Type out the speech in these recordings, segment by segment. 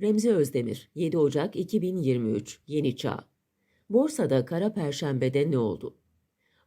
Remzi Özdemir, 7 Ocak 2023, Yeni Çağ. Borsada kara perşembede ne oldu?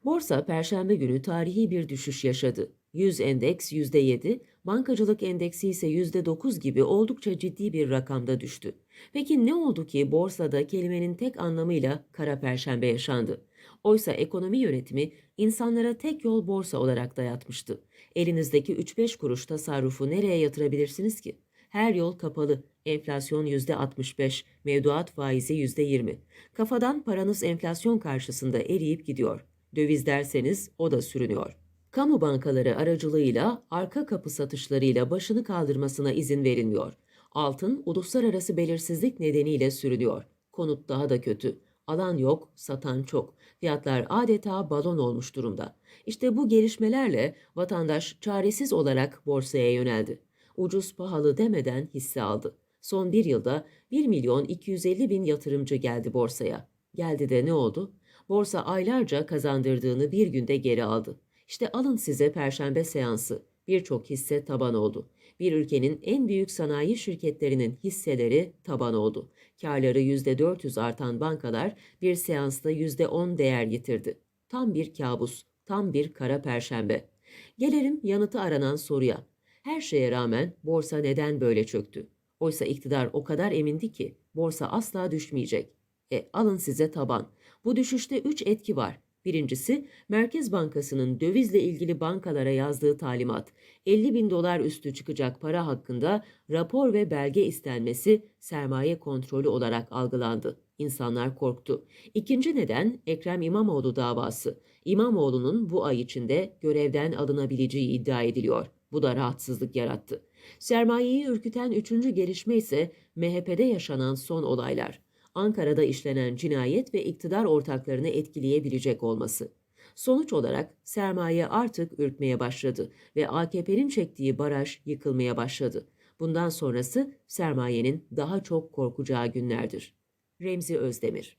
Borsa perşembe günü tarihi bir düşüş yaşadı. 100 endeks %7, bankacılık endeksi ise %9 gibi oldukça ciddi bir rakamda düştü. Peki ne oldu ki borsada kelimenin tek anlamıyla kara perşembe yaşandı? Oysa ekonomi yönetimi insanlara tek yol borsa olarak dayatmıştı. Elinizdeki 3-5 kuruş tasarrufu nereye yatırabilirsiniz ki? Her yol kapalı. Enflasyon %65, mevduat faizi %20. Kafadan paranız enflasyon karşısında eriyip gidiyor. Döviz derseniz o da sürünüyor. Kamu bankaları aracılığıyla arka kapı satışlarıyla başını kaldırmasına izin verilmiyor. Altın uluslararası belirsizlik nedeniyle sürünüyor. Konut daha da kötü. Alan yok, satan çok. Fiyatlar adeta balon olmuş durumda. İşte bu gelişmelerle vatandaş çaresiz olarak borsaya yöneldi. Ucuz pahalı demeden hisse aldı. Son bir yılda 1 milyon 250 bin yatırımcı geldi borsaya. Geldi de ne oldu? Borsa aylarca kazandırdığını bir günde geri aldı. İşte alın size perşembe seansı. Birçok hisse taban oldu. Bir ülkenin en büyük sanayi şirketlerinin hisseleri taban oldu. Karları %400 artan bankalar bir seansta %10 değer yitirdi. Tam bir kabus, tam bir kara perşembe. Gelelim yanıtı aranan soruya. Her şeye rağmen borsa neden böyle çöktü? Oysa iktidar o kadar emindi ki borsa asla düşmeyecek. E alın size taban. Bu düşüşte 3 etki var. Birincisi Merkez Bankası'nın dövizle ilgili bankalara yazdığı talimat. 50 bin dolar üstü çıkacak para hakkında rapor ve belge istenmesi sermaye kontrolü olarak algılandı. İnsanlar korktu. İkinci neden Ekrem İmamoğlu davası. İmamoğlu'nun bu ay içinde görevden alınabileceği iddia ediliyor. Bu da rahatsızlık yarattı. Sermayeyi ürküten üçüncü gelişme ise MHP'de yaşanan son olaylar. Ankara'da işlenen cinayet ve iktidar ortaklarını etkileyebilecek olması. Sonuç olarak sermaye artık ürkmeye başladı ve AKP'nin çektiği baraj yıkılmaya başladı. Bundan sonrası sermayenin daha çok korkacağı günlerdir. Remzi Özdemir